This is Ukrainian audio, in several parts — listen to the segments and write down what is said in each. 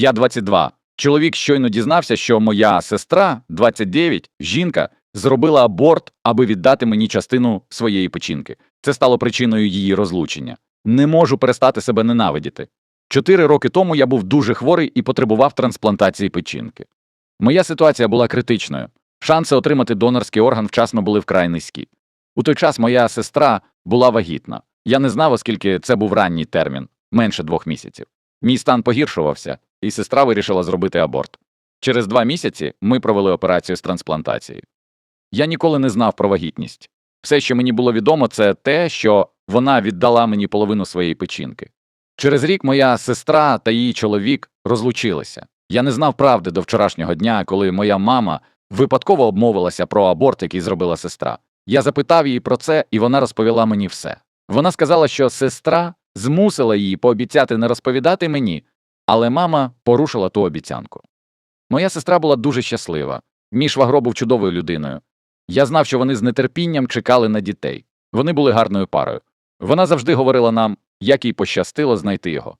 Я 22. Чоловік щойно дізнався, що моя сестра, 29, жінка, зробила аборт, аби віддати мені частину своєї печінки. Це стало причиною її розлучення. Не можу перестати себе ненавидіти. Чотири роки тому я був дуже хворий і потребував трансплантації печінки. Моя ситуація була критичною. Шанси отримати донорський орган вчасно були вкрай низькі. У той час моя сестра була вагітна. Я не знав, оскільки це був ранній термін менше двох місяців. Мій стан погіршувався, і сестра вирішила зробити аборт. Через два місяці ми провели операцію з трансплантації. Я ніколи не знав про вагітність. Все, що мені було відомо, це те, що вона віддала мені половину своєї печінки. Через рік моя сестра та її чоловік розлучилися. Я не знав правди до вчорашнього дня, коли моя мама випадково обмовилася про аборт, який зробила сестра. Я запитав її про це, і вона розповіла мені все. Вона сказала, що сестра змусила її пообіцяти не розповідати мені, але мама порушила ту обіцянку. Моя сестра була дуже щаслива. Мій швагро був чудовою людиною. Я знав, що вони з нетерпінням чекали на дітей. Вони були гарною парою. Вона завжди говорила нам, як їй пощастило знайти його.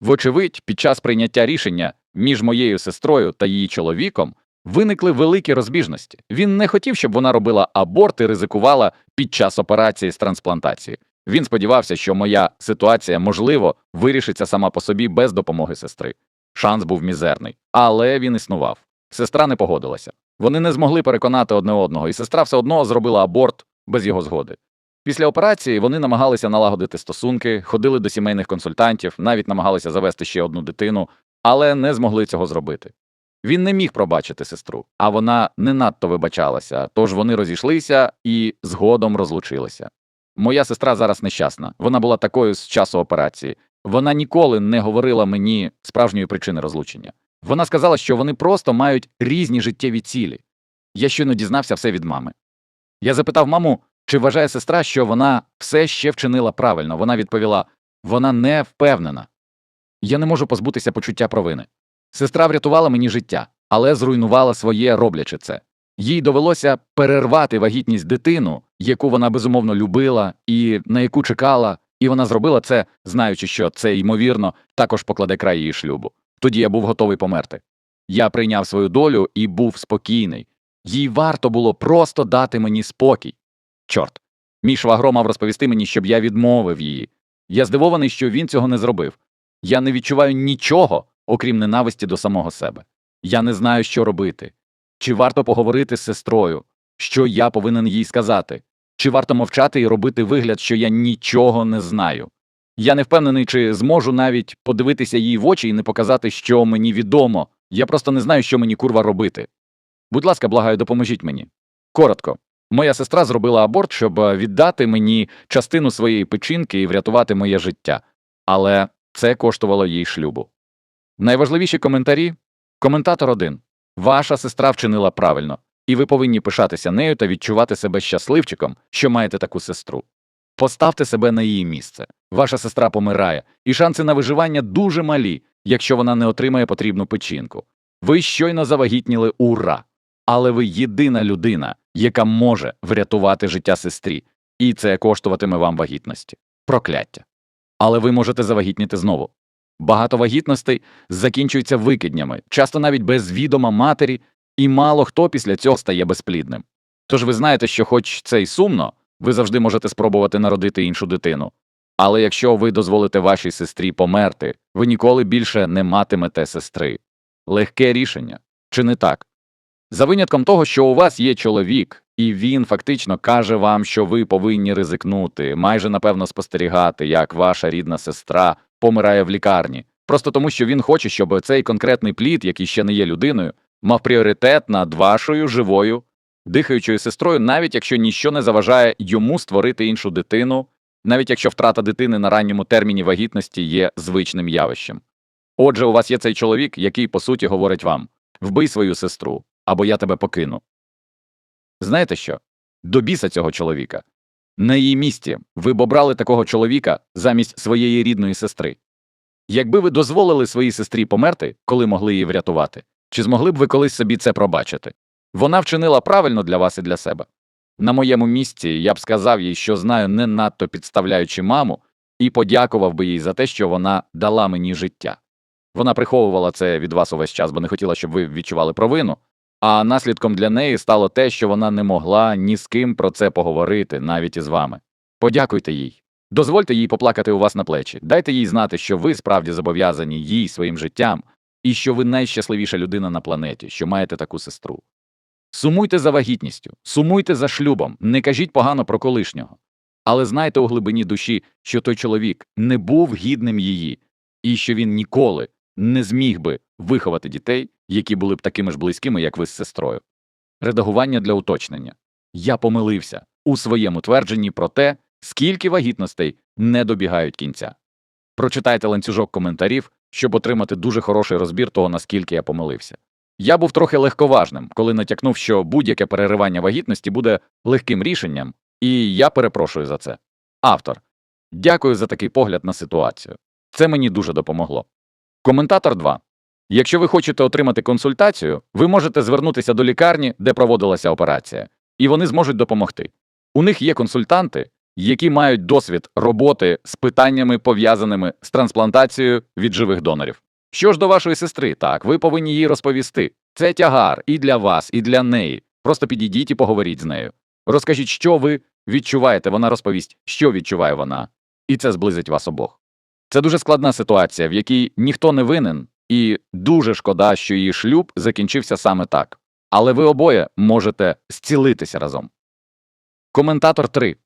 Вочевидь, під час прийняття рішення між моєю сестрою та її чоловіком виникли великі розбіжності. Він не хотів, щоб вона робила аборт і ризикувала під час операції з трансплантації. Він сподівався, що моя ситуація, можливо, вирішиться сама по собі без допомоги сестри. Шанс був мізерний, але він існував. Сестра не погодилася. Вони не змогли переконати одне одного, і сестра все одно зробила аборт без його згоди. Після операції вони намагалися налагодити стосунки, ходили до сімейних консультантів, навіть намагалися завести ще одну дитину, але не змогли цього зробити. Він не міг пробачити сестру, а вона не надто вибачалася, тож вони розійшлися і згодом розлучилися. Моя сестра зараз нещасна. Вона була такою з часу операції. Вона ніколи не говорила мені справжньої причини розлучення. Вона сказала, що вони просто мають різні життєві цілі. Я щойно дізнався все від мами. Я запитав маму, чи вважає сестра, що вона все ще вчинила правильно. Вона відповіла вона не впевнена. Я не можу позбутися почуття провини. Сестра врятувала мені життя, але зруйнувала своє, роблячи це. Їй довелося перервати вагітність дитину, яку вона безумовно любила і на яку чекала, і вона зробила це, знаючи, що це, ймовірно, також покладе край її шлюбу. Тоді я був готовий померти. Я прийняв свою долю і був спокійний. Їй варто було просто дати мені спокій. Чорт. Мій швагро мав розповісти мені, щоб я відмовив її. Я здивований, що він цього не зробив. Я не відчуваю нічого, окрім ненависті до самого себе. Я не знаю, що робити. Чи варто поговорити з сестрою, що я повинен їй сказати? Чи варто мовчати і робити вигляд, що я нічого не знаю? Я не впевнений, чи зможу навіть подивитися їй в очі і не показати, що мені відомо. Я просто не знаю, що мені курва робити. Будь ласка, благаю, допоможіть мені. Коротко, моя сестра зробила аборт, щоб е, віддати мені частину своєї печінки і врятувати моє життя, але це коштувало їй шлюбу. Найважливіші коментарі коментатор один Ваша сестра вчинила правильно, і ви повинні пишатися нею та відчувати себе щасливчиком, що маєте таку сестру. Поставте себе на її місце. Ваша сестра помирає, і шанси на виживання дуже малі, якщо вона не отримає потрібну печінку. Ви щойно завагітніли ура! Але ви єдина людина, яка може врятувати життя сестрі, і це коштуватиме вам вагітності. Прокляття. Але ви можете завагітніти знову. Багато вагітностей закінчуються викиднями, часто навіть без відома матері, і мало хто після цього стає безплідним. Тож ви знаєте, що, хоч це й сумно, ви завжди можете спробувати народити іншу дитину. Але якщо ви дозволите вашій сестрі померти, ви ніколи більше не матимете сестри. Легке рішення, чи не так? За винятком того, що у вас є чоловік, і він фактично каже вам, що ви повинні ризикнути, майже напевно спостерігати, як ваша рідна сестра помирає в лікарні, просто тому, що він хоче, щоб цей конкретний плід, який ще не є людиною, мав пріоритет над вашою живою, дихаючою сестрою, навіть якщо ніщо не заважає йому створити іншу дитину, навіть якщо втрата дитини на ранньому терміні вагітності є звичним явищем. Отже, у вас є цей чоловік, який по суті говорить вам вбий свою сестру, або я тебе покину. Знаєте що? До біса цього чоловіка. На її місці ви б обрали такого чоловіка замість своєї рідної сестри. Якби ви дозволили своїй сестрі померти, коли могли її врятувати, чи змогли б ви колись собі це пробачити? Вона вчинила правильно для вас і для себе. На моєму місці я б сказав їй, що знаю, не надто підставляючи маму, і подякував би їй за те, що вона дала мені життя. Вона приховувала це від вас увесь час, бо не хотіла, щоб ви відчували провину. А наслідком для неї стало те, що вона не могла ні з ким про це поговорити, навіть із вами. Подякуйте їй. Дозвольте їй поплакати у вас на плечі. Дайте їй знати, що ви справді зобов'язані їй своїм життям, і що ви найщасливіша людина на планеті, що маєте таку сестру. Сумуйте за вагітністю, сумуйте за шлюбом, не кажіть погано про колишнього. Але знайте у глибині душі, що той чоловік не був гідним її, і що він ніколи не зміг би виховати дітей, які були б такими ж близькими, як ви з сестрою. Редагування для уточнення. Я помилився у своєму твердженні про те, скільки вагітностей не добігають кінця. Прочитайте ланцюжок коментарів, щоб отримати дуже хороший розбір того, наскільки я помилився. Я був трохи легковажним, коли натякнув, що будь-яке переривання вагітності буде легким рішенням, і я перепрошую за це. Автор. Дякую за такий погляд на ситуацію. Це мені дуже допомогло. Коментатор 2. Якщо ви хочете отримати консультацію, ви можете звернутися до лікарні, де проводилася операція, і вони зможуть допомогти. У них є консультанти, які мають досвід роботи з питаннями, пов'язаними з трансплантацією від живих донорів. Що ж до вашої сестри, так, ви повинні їй розповісти. Це тягар і для вас, і для неї. Просто підійдіть і поговоріть з нею. Розкажіть, що ви відчуваєте, вона розповість, що відчуває вона, і це зблизить вас обох. Це дуже складна ситуація, в якій ніхто не винен, і дуже шкода, що її шлюб закінчився саме так. Але ви обоє можете зцілитися разом. Коментатор 3.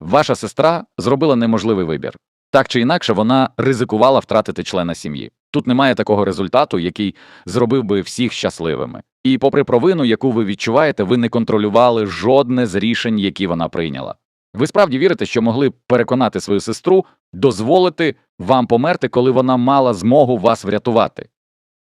Ваша сестра зробила неможливий вибір. Так чи інакше, вона ризикувала втратити члена сім'ї. Тут немає такого результату, який зробив би всіх щасливими. І, попри провину, яку ви відчуваєте, ви не контролювали жодне з рішень, які вона прийняла. Ви справді вірите, що могли переконати свою сестру дозволити вам померти, коли вона мала змогу вас врятувати.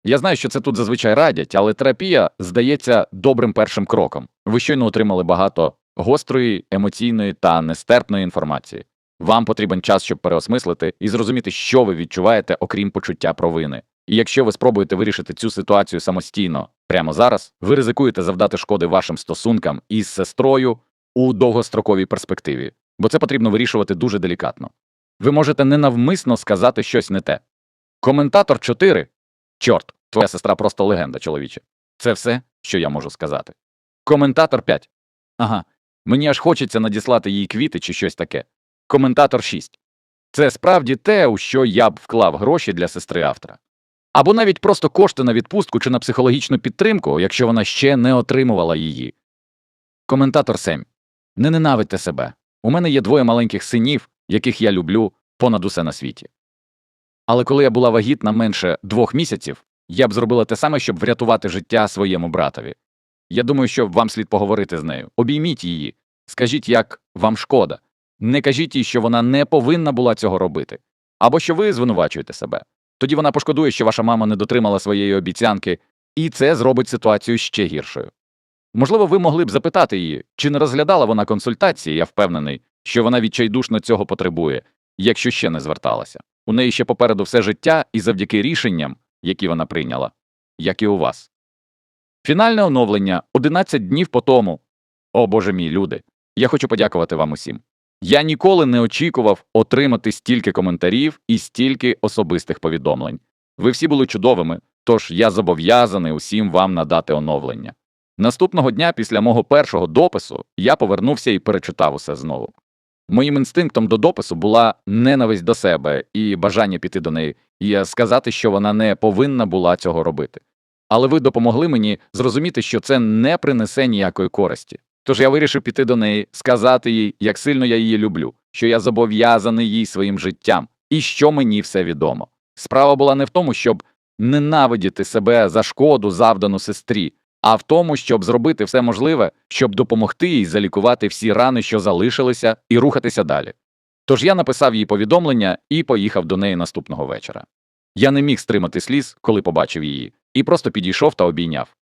Я знаю, що це тут зазвичай радять, але терапія здається добрим першим кроком. Ви щойно отримали багато гострої, емоційної та нестерпної інформації. Вам потрібен час, щоб переосмислити і зрозуміти, що ви відчуваєте, окрім почуття провини. І якщо ви спробуєте вирішити цю ситуацію самостійно прямо зараз, ви ризикуєте завдати шкоди вашим стосункам із сестрою у довгостроковій перспективі, бо це потрібно вирішувати дуже делікатно. Ви можете ненавмисно сказати щось не те. Коментатор 4. Чорт, твоя сестра просто легенда, чоловіче. Це все, що я можу сказати. Коментатор 5. Ага, мені аж хочеться надіслати їй квіти чи щось таке. Коментатор 6. Це справді те, у що я б вклав гроші для сестри автора. Або навіть просто кошти на відпустку чи на психологічну підтримку, якщо вона ще не отримувала її. Коментатор 7. Не ненавидьте себе. У мене є двоє маленьких синів, яких я люблю понад усе на світі. Але коли я була вагітна менше двох місяців, я б зробила те саме, щоб врятувати життя своєму братові. Я думаю, що вам слід поговорити з нею. Обійміть її, скажіть, як вам шкода. Не кажіть їй, що вона не повинна була цього робити, або що ви звинувачуєте себе. Тоді вона пошкодує, що ваша мама не дотримала своєї обіцянки, і це зробить ситуацію ще гіршою. Можливо, ви могли б запитати її, чи не розглядала вона консультації, я впевнений, що вона відчайдушно цього потребує, якщо ще не зверталася. У неї ще попереду все життя і завдяки рішенням, які вона прийняла, як і у вас. Фінальне оновлення 11 днів по тому. О боже мій люди, я хочу подякувати вам усім. Я ніколи не очікував отримати стільки коментарів і стільки особистих повідомлень. Ви всі були чудовими, тож я зобов'язаний усім вам надати оновлення. Наступного дня після мого першого допису я повернувся і перечитав усе знову. Моїм інстинктом до допису була ненависть до себе і бажання піти до неї і сказати, що вона не повинна була цього робити. Але ви допомогли мені зрозуміти, що це не принесе ніякої користі. Тож я вирішив піти до неї, сказати їй, як сильно я її люблю, що я зобов'язаний їй своїм життям, і що мені все відомо. Справа була не в тому, щоб ненавидіти себе за шкоду, завдану сестрі, а в тому, щоб зробити все можливе, щоб допомогти їй залікувати всі рани, що залишилися, і рухатися далі. Тож я написав їй повідомлення і поїхав до неї наступного вечора. Я не міг стримати сліз, коли побачив її, і просто підійшов та обійняв.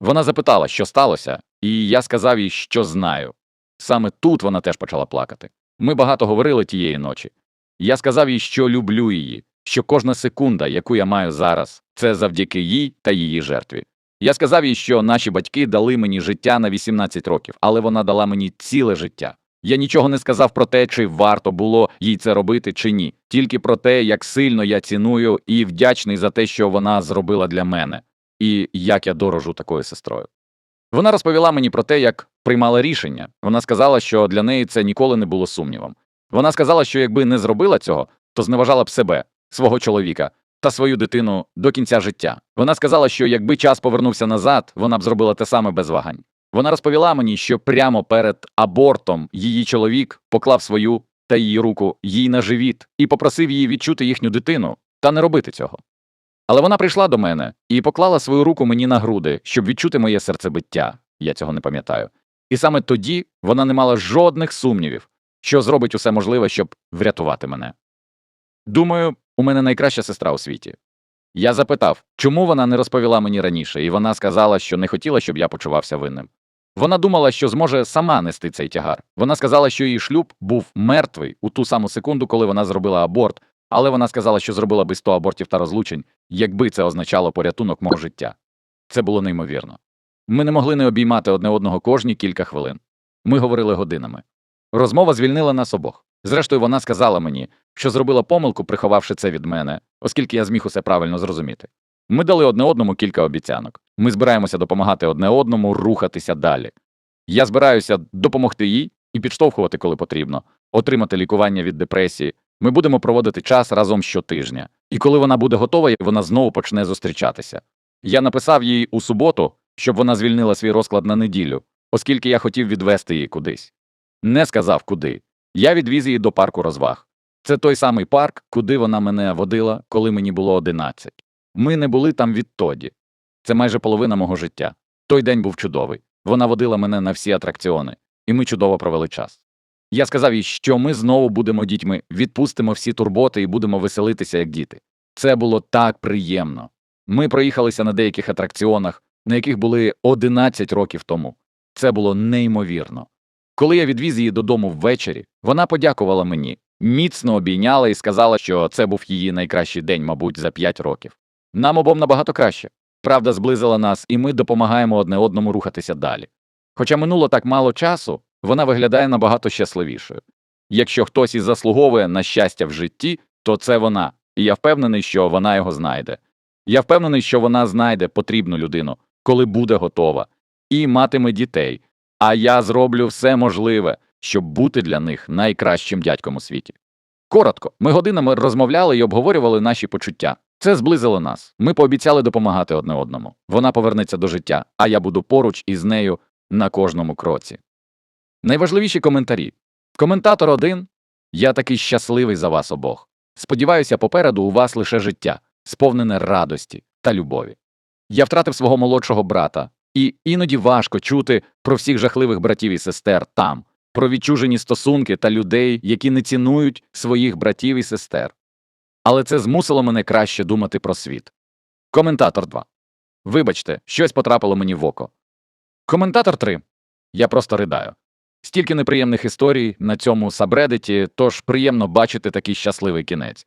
Вона запитала, що сталося, і я сказав їй, що знаю. Саме тут вона теж почала плакати. Ми багато говорили тієї ночі. Я сказав їй, що люблю її, що кожна секунда, яку я маю зараз, це завдяки їй та її жертві. Я сказав їй, що наші батьки дали мені життя на 18 років, але вона дала мені ціле життя. Я нічого не сказав про те, чи варто було їй це робити чи ні, тільки про те, як сильно я ціную і вдячний за те, що вона зробила для мене, і як я дорожу такою сестрою. Вона розповіла мені про те, як приймала рішення. Вона сказала, що для неї це ніколи не було сумнівом. Вона сказала, що якби не зробила цього, то зневажала б себе, свого чоловіка та свою дитину до кінця життя. Вона сказала, що якби час повернувся назад, вона б зробила те саме без вагань. Вона розповіла мені, що прямо перед абортом її чоловік поклав свою та її руку їй на живіт і попросив її відчути їхню дитину та не робити цього. Але вона прийшла до мене і поклала свою руку мені на груди, щоб відчути моє серцебиття. Я цього не пам'ятаю. І саме тоді вона не мала жодних сумнівів, що зробить усе можливе, щоб врятувати мене. Думаю, у мене найкраща сестра у світі. Я запитав, чому вона не розповіла мені раніше, і вона сказала, що не хотіла, щоб я почувався винним. Вона думала, що зможе сама нести цей тягар. Вона сказала, що її шлюб був мертвий у ту саму секунду, коли вона зробила аборт, але вона сказала, що зробила би 100 абортів та розлучень, якби це означало порятунок мого життя. Це було неймовірно. Ми не могли не обіймати одне одного кожні кілька хвилин. Ми говорили годинами. Розмова звільнила нас обох. Зрештою, вона сказала мені, що зробила помилку, приховавши це від мене, оскільки я зміг усе правильно зрозуміти. Ми дали одне одному кілька обіцянок. Ми збираємося допомагати одне одному рухатися далі. Я збираюся допомогти їй і підштовхувати, коли потрібно, отримати лікування від депресії. Ми будемо проводити час разом щотижня. І коли вона буде готова, вона знову почне зустрічатися. Я написав їй у суботу, щоб вона звільнила свій розклад на неділю, оскільки я хотів відвести її кудись. Не сказав куди. Я відвіз її до парку розваг. Це той самий парк, куди вона мене водила, коли мені було 11. Ми не були там відтоді. Це майже половина мого життя. Той день був чудовий. Вона водила мене на всі атракціони, і ми чудово провели час. Я сказав їй, що ми знову будемо дітьми, відпустимо всі турботи і будемо веселитися як діти. Це було так приємно. Ми проїхалися на деяких атракціонах, на яких були 11 років тому. Це було неймовірно. Коли я відвіз її додому ввечері, вона подякувала мені, міцно обійняла і сказала, що це був її найкращий день, мабуть, за 5 років. Нам обом набагато краще. Правда зблизила нас, і ми допомагаємо одне одному рухатися далі. Хоча минуло так мало часу, вона виглядає набагато щасливішою. Якщо хтось і заслуговує на щастя в житті, то це вона, і я впевнений, що вона його знайде. Я впевнений, що вона знайде потрібну людину, коли буде готова, і матиме дітей. А я зроблю все можливе, щоб бути для них найкращим дядьком у світі. Коротко, ми годинами розмовляли і обговорювали наші почуття. Це зблизило нас. Ми пообіцяли допомагати одне одному. Вона повернеться до життя, а я буду поруч із нею на кожному кроці. Найважливіші коментарі. Коментатор один. Я такий щасливий за вас обох. Сподіваюся, попереду у вас лише життя, сповнене радості та любові. Я втратив свого молодшого брата, і іноді важко чути про всіх жахливих братів і сестер там, про відчужені стосунки та людей, які не цінують своїх братів і сестер. Але це змусило мене краще думати про світ. Коментатор 2. Вибачте, щось потрапило мені в око. Коментатор 3. Я просто ридаю. Стільки неприємних історій на цьому сабредиті, тож приємно бачити такий щасливий кінець.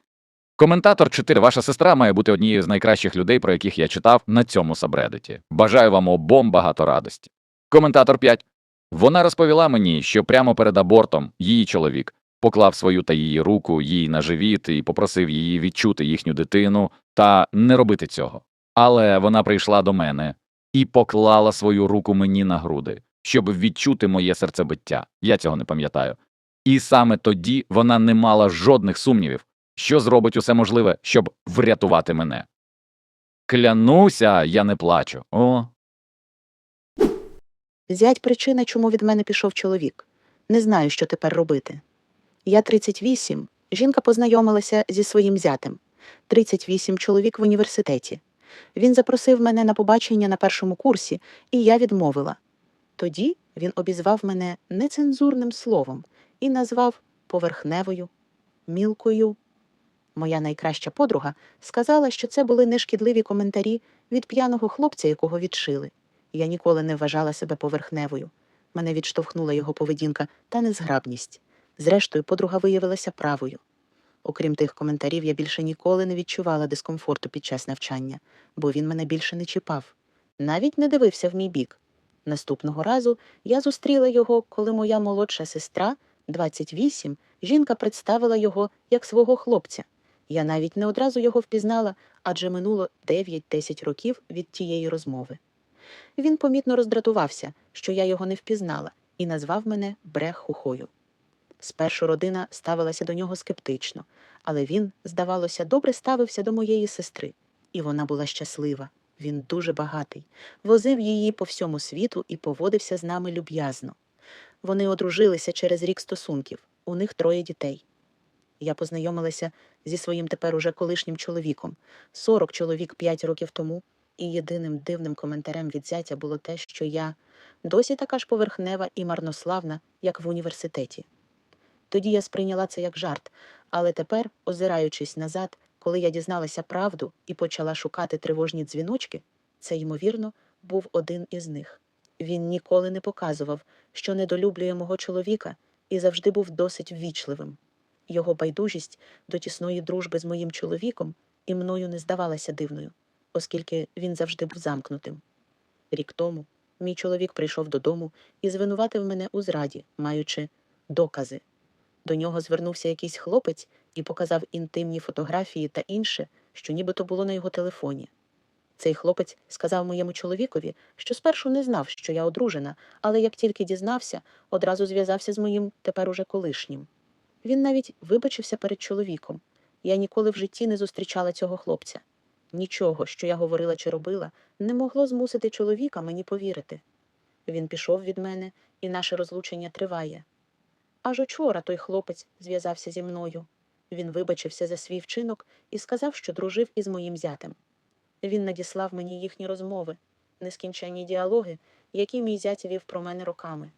Коментатор 4. Ваша сестра має бути однією з найкращих людей, про яких я читав на цьому сабредиті. Бажаю вам обом багато радості. Коментатор 5. Вона розповіла мені, що прямо перед абортом її чоловік поклав свою та її руку їй на живіт і попросив її відчути їхню дитину та не робити цього. Але вона прийшла до мене і поклала свою руку мені на груди, щоб відчути моє серцебиття. Я цього не пам'ятаю. І саме тоді вона не мала жодних сумнівів, що зробить усе можливе, щоб врятувати мене. Клянуся, я не плачу. О, Зять причина, чому від мене пішов чоловік. Не знаю, що тепер робити. Я 38. Жінка познайомилася зі своїм зятем. 38 чоловік в університеті. Він запросив мене на побачення на першому курсі, і я відмовила. Тоді він обізвав мене нецензурним словом і назвав поверхневою, мілкою. Моя найкраща подруга сказала, що це були нешкідливі коментарі від п'яного хлопця, якого відшили. Я ніколи не вважала себе поверхневою. Мене відштовхнула його поведінка та незграбність. Зрештою, подруга виявилася правою. Окрім тих коментарів, я більше ніколи не відчувала дискомфорту під час навчання, бо він мене більше не чіпав. Навіть не дивився в мій бік. Наступного разу я зустріла його, коли моя молодша сестра, 28, жінка представила його як свого хлопця. Я навіть не одразу його впізнала, адже минуло 9-10 років від тієї розмови. Він помітно роздратувався, що я його не впізнала, і назвав мене брехухою. Спершу родина ставилася до нього скептично, але він, здавалося, добре ставився до моєї сестри, і вона була щаслива. Він дуже багатий, возив її по всьому світу і поводився з нами люб'язно. Вони одружилися через рік стосунків, у них троє дітей. Я познайомилася зі своїм тепер уже колишнім чоловіком, 40 чоловік 5 років тому, і єдиним дивним коментарем від зятя було те, що я досі така ж поверхнева і марнославна, як в університеті. Тоді я сприйняла це як жарт, але тепер, озираючись назад, коли я дізналася правду і почала шукати тривожні дзвіночки, це, ймовірно, був один із них. Він ніколи не показував, що недолюблює мого чоловіка, і завжди був досить ввічливим. Його байдужість до тісної дружби з моїм чоловіком і мною не здавалася дивною, оскільки він завжди був замкнутим. Рік тому мій чоловік прийшов додому і звинуватив мене у зраді, маючи докази. До нього звернувся якийсь хлопець і показав інтимні фотографії та інше, що нібито було на його телефоні. Цей хлопець сказав моєму чоловікові, що спершу не знав, що я одружена, але як тільки дізнався, одразу зв'язався з моїм тепер уже колишнім. Він навіть вибачився перед чоловіком. Я ніколи в житті не зустрічала цього хлопця. Нічого, що я говорила чи робила, не могло змусити чоловіка мені повірити. Він пішов від мене, і наше розлучення триває. Аж учора той хлопець зв'язався зі мною. Він вибачився за свій вчинок і сказав, що дружив із моїм зятем. Він надіслав мені їхні розмови, нескінченні діалоги, які мій зять вів про мене роками.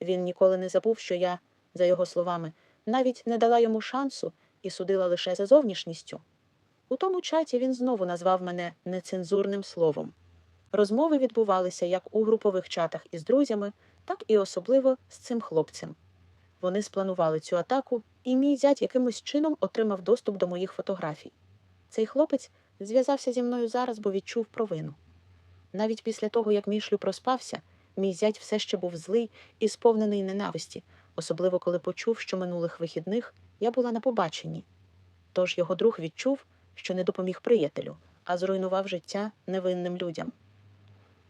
Він ніколи не забув, що я, за його словами, навіть не дала йому шансу і судила лише за зовнішністю. У тому чаті він знову назвав мене нецензурним словом. Розмови відбувалися як у групових чатах із друзями, так і особливо з цим хлопцем. Вони спланували цю атаку, і мій зять якимось чином отримав доступ до моїх фотографій. Цей хлопець зв'язався зі мною зараз, бо відчув провину. Навіть після того, як мій шлюб розпався, мій зять все ще був злий і сповнений ненависті, особливо коли почув, що минулих вихідних я була на побаченні. Тож його друг відчув, що не допоміг приятелю, а зруйнував життя невинним людям.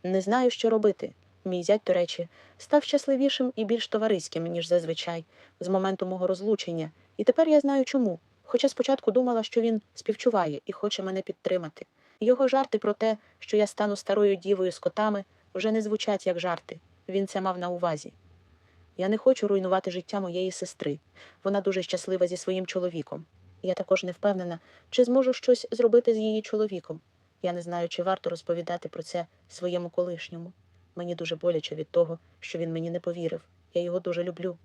Не знаю, що робити. Мій зять, до речі, став щасливішим і більш товариським, ніж зазвичай, з моменту мого розлучення, і тепер я знаю чому. Хоча спочатку думала, що він співчуває і хоче мене підтримати. Його жарти про те, що я стану старою дівою з котами, вже не звучать як жарти. Він це мав на увазі. Я не хочу руйнувати життя моєї сестри. Вона дуже щаслива зі своїм чоловіком. Я також не впевнена, чи зможу щось зробити з її чоловіком. Я не знаю, чи варто розповідати про це своєму колишньому. Мені дуже боляче від того, що він мені не повірив. Я його дуже люблю.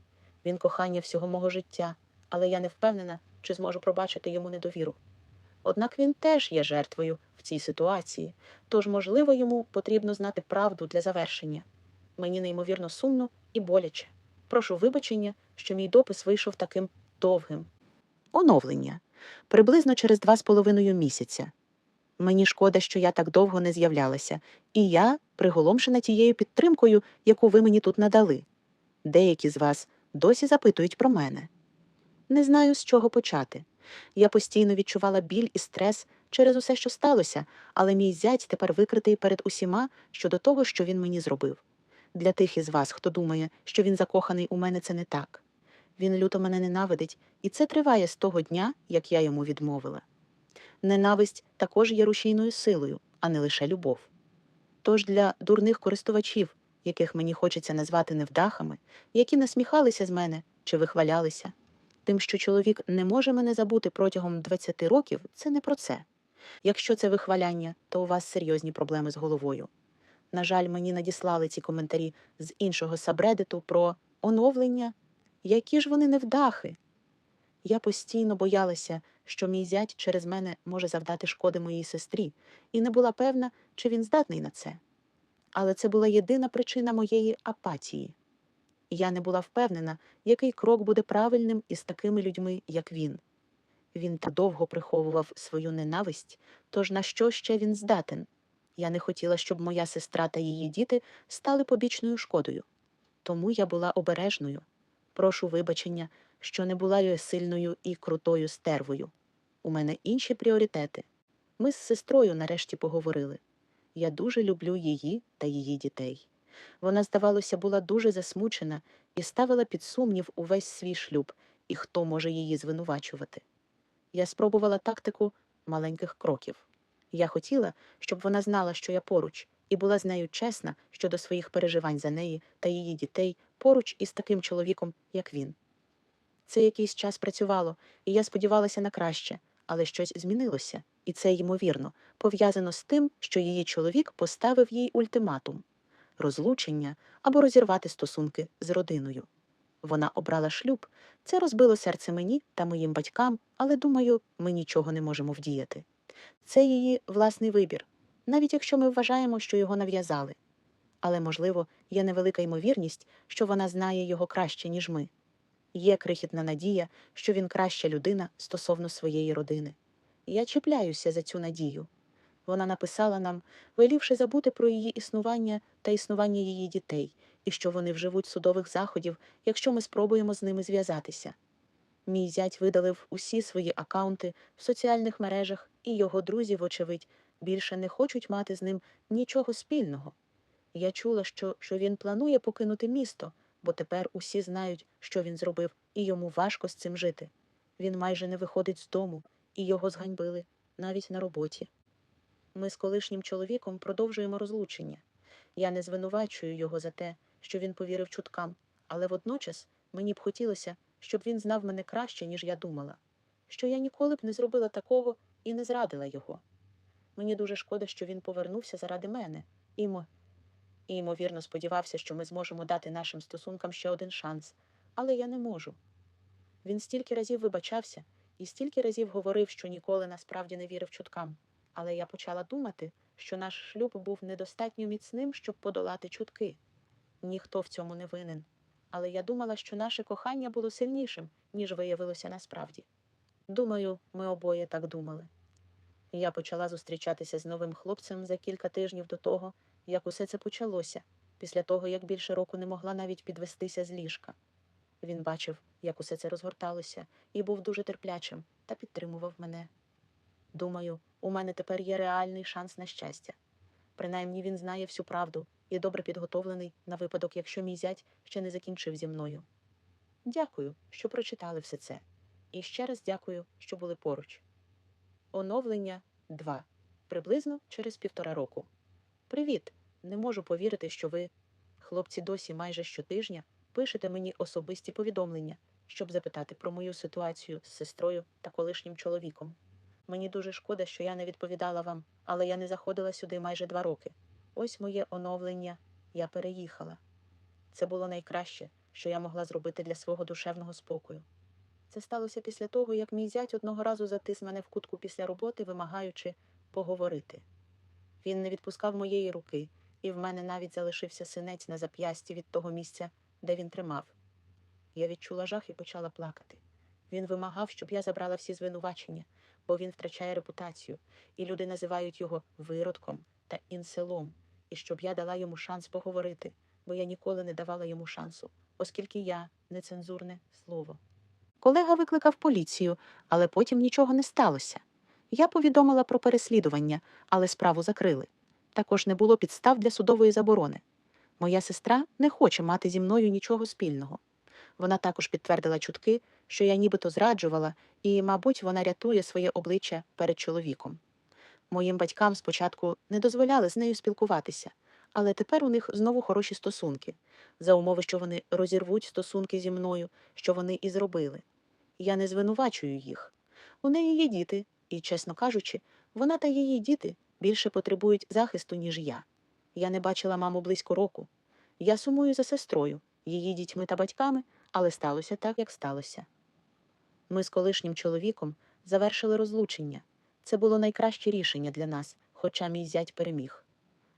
Він кохання всього мого життя, але я не впевнена, чи зможу пробачити йому недовіру. Однак він теж є жертвою в цій ситуації, тож, можливо, йому потрібно знати правду для завершення. Мені неймовірно сумно і боляче. Прошу вибачення, що мій допис вийшов таким довгим. Оновлення приблизно через два з половиною місяця. Мені шкода, що я так довго не з'являлася, і я приголомшена тією підтримкою, яку ви мені тут надали. Деякі з вас досі запитують про мене. Не знаю, з чого почати. Я постійно відчувала біль і стрес через усе, що сталося, але мій зять тепер викритий перед усіма щодо того, що він мені зробив. Для тих із вас, хто думає, що він закоханий у мене, це не так. Він люто мене ненавидить, і це триває з того дня, як я йому відмовила. Ненависть також є рушійною силою, а не лише любов. Тож для дурних користувачів, яких мені хочеться назвати невдахами, які насміхалися з мене чи вихвалялися, тим, що чоловік не може мене забути протягом 20 років, це не про це. Якщо це вихваляння, то у вас серйозні проблеми з головою. На жаль, мені надіслали ці коментарі з іншого сабредиту про оновлення. Які ж вони невдахи? Я постійно боялася, що мій зять через мене може завдати шкоди моїй сестрі, і не була певна, чи він здатний на це. Але це була єдина причина моєї апатії. Я не була впевнена, який крок буде правильним із такими людьми, як він. Він так довго приховував свою ненависть, тож на що ще він здатен? Я не хотіла, щоб моя сестра та її діти стали побічною шкодою. Тому я була обережною. Прошу вибачення, що не була сильною і крутою стервою. У мене інші пріоритети. Ми з сестрою нарешті поговорили. Я дуже люблю її та її дітей. Вона, здавалося, була дуже засмучена і ставила під сумнів увесь свій шлюб і хто може її звинувачувати. Я спробувала тактику маленьких кроків. Я хотіла, щоб вона знала, що я поруч, і була з нею чесна щодо своїх переживань за неї та її дітей поруч із таким чоловіком, як він. Це якийсь час працювало, і я сподівалася на краще, але щось змінилося, і це ймовірно пов'язано з тим, що її чоловік поставив їй ультиматум розлучення або розірвати стосунки з родиною. Вона обрала шлюб. Це розбило серце мені та моїм батькам, але думаю, ми нічого не можемо вдіяти. Це її власний вибір, навіть якщо ми вважаємо, що його нав'язали. Але, можливо, є невелика ймовірність, що вона знає його краще, ніж ми. Є крихітна надія, що він краща людина стосовно своєї родини. Я чіпляюся за цю надію. Вона написала нам, велівши забути про її існування та існування її дітей, і що вони вживуть судових заходів, якщо ми спробуємо з ними зв'язатися. Мій зять видалив усі свої акаунти в соціальних мережах, і його друзі, вочевидь, більше не хочуть мати з ним нічого спільного. Я чула, що, що він планує покинути місто, бо тепер усі знають, що він зробив, і йому важко з цим жити. Він майже не виходить з дому, і його зганьбили навіть на роботі. Ми з колишнім чоловіком продовжуємо розлучення. Я не звинувачую його за те, що він повірив чуткам, але водночас мені б хотілося, щоб він знав мене краще, ніж я думала, що я ніколи б не зробила такого і не зрадила його. Мені дуже шкода, що він повернувся заради мене, і, і ймовірно сподівався, що ми зможемо дати нашим стосункам ще один шанс, але я не можу. Він стільки разів вибачався і стільки разів говорив, що ніколи насправді не вірив чуткам. Але я почала думати, що наш шлюб був недостатньо міцним, щоб подолати чутки. Ніхто в цьому не винен. Але я думала, що наше кохання було сильнішим, ніж виявилося насправді. Думаю, ми обоє так думали. Я почала зустрічатися з новим хлопцем за кілька тижнів до того, як усе це почалося, після того, як більше року не могла навіть підвестися з ліжка. Він бачив, як усе це розгорталося, і був дуже терплячим та підтримував мене. Думаю, у мене тепер є реальний шанс на щастя. Принаймні він знає всю правду і добре підготовлений на випадок, якщо мій зять ще не закінчив зі мною. Дякую, що прочитали все це. І ще раз дякую, що були поруч. Оновлення 2. Приблизно через півтора року. Привіт! Не можу повірити, що ви, хлопці, досі майже щотижня пишете мені особисті повідомлення, щоб запитати про мою ситуацію з сестрою та колишнім чоловіком. Мені дуже шкода, що я не відповідала вам, але я не заходила сюди майже два роки. Ось моє оновлення. Я переїхала. Це було найкраще, що я могла зробити для свого душевного спокою. Це сталося після того, як мій зять одного разу затис мене в кутку після роботи, вимагаючи поговорити. Він не відпускав моєї руки, і в мене навіть залишився синець на зап'ясті від того місця, де він тримав. Я відчула жах і почала плакати. Він вимагав, щоб я забрала всі звинувачення, бо він втрачає репутацію, і люди називають його виродком та інселом, і щоб я дала йому шанс поговорити, бо я ніколи не давала йому шансу, оскільки я нецензурне слово. Колега викликав поліцію, але потім нічого не сталося. Я повідомила про переслідування, але справу закрили. Також не було підстав для судової заборони. Моя сестра не хоче мати зі мною нічого спільного. Вона також підтвердила чутки, що я нібито зраджувала, і, мабуть, вона рятує своє обличчя перед чоловіком. Моїм батькам спочатку не дозволяли з нею спілкуватися, але тепер у них знову хороші стосунки, за умови, що вони розірвуть стосунки зі мною, що вони і зробили. Я не звинувачую їх. У неї є діти, і, чесно кажучи, вона та її діти більше потребують захисту, ніж я. Я не бачила маму близько року. Я сумую за сестрою, її дітьми та батьками, але сталося так, як сталося. Ми з колишнім чоловіком завершили розлучення. Це було найкраще рішення для нас, хоча мій зять переміг.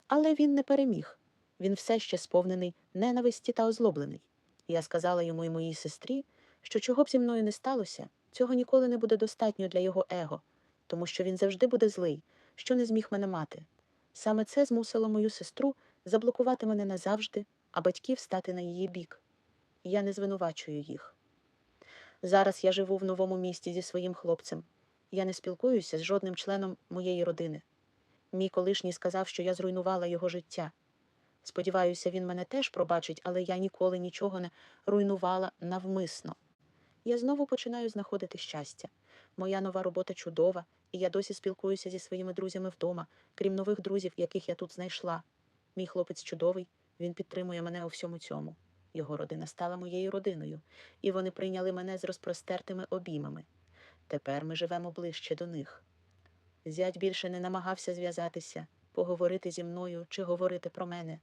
Але він не переміг. Він все ще сповнений ненависті та озлоблений. Я сказала йому і моїй сестрі, що чого б зі мною не сталося, цього ніколи не буде достатньо для його его, тому що він завжди буде злий, що не зміг мене мати. Саме це змусило мою сестру заблокувати мене назавжди, а батьків стати на її бік. Я не звинувачую їх. Зараз я живу в новому місті зі своїм хлопцем. Я не спілкуюся з жодним членом моєї родини. Мій колишній сказав, що я зруйнувала його життя. Сподіваюся, він мене теж пробачить, але я ніколи нічого не руйнувала навмисно. Я знову починаю знаходити щастя. Моя нова робота чудова, і я досі спілкуюся зі своїми друзями вдома, крім нових друзів, яких я тут знайшла. Мій хлопець чудовий, він підтримує мене у всьому цьому. Його родина стала моєю родиною, і вони прийняли мене з розпростертими обіймами. Тепер ми живемо ближче до них. Зять більше не намагався зв'язатися, поговорити зі мною чи говорити про мене.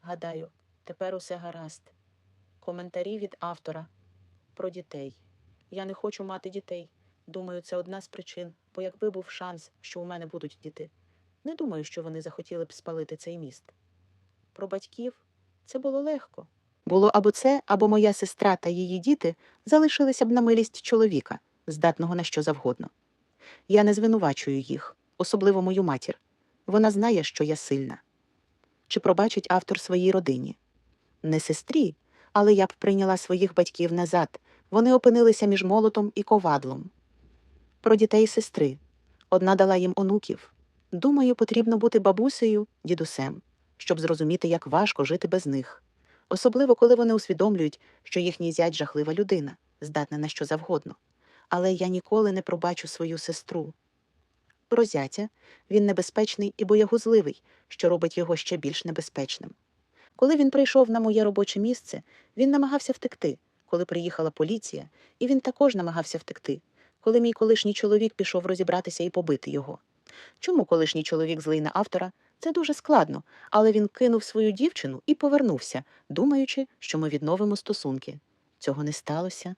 Гадаю, тепер усе гаразд. Коментарі від автора про дітей. Я не хочу мати дітей. Думаю, це одна з причин, бо якби був шанс, що у мене будуть діти, не думаю, що вони захотіли б спалити цей міст. Про батьків це було легко. Було або це, або моя сестра та її діти залишилися б на милість чоловіка, здатного на що завгодно. Я не звинувачую їх, особливо мою матір. Вона знає, що я сильна. Чи пробачить автор своїй родині? Не сестрі, але я б прийняла своїх батьків назад. Вони опинилися між молотом і ковадлом. Про дітей сестри. Одна дала їм онуків. Думаю, потрібно бути бабусею, дідусем, щоб зрозуміти, як важко жити без них. Особливо, коли вони усвідомлюють, що їхній зять жахлива людина, здатна на що завгодно. Але я ніколи не пробачу свою сестру. Про зятя він небезпечний і боягузливий, що робить його ще більш небезпечним. Коли він прийшов на моє робоче місце, він намагався втекти, коли приїхала поліція, і він також намагався втекти, коли мій колишній чоловік пішов розібратися і побити його. Чому колишній чоловік злий на автора? Це дуже складно, але він кинув свою дівчину і повернувся, думаючи, що ми відновимо стосунки. Цього не сталося.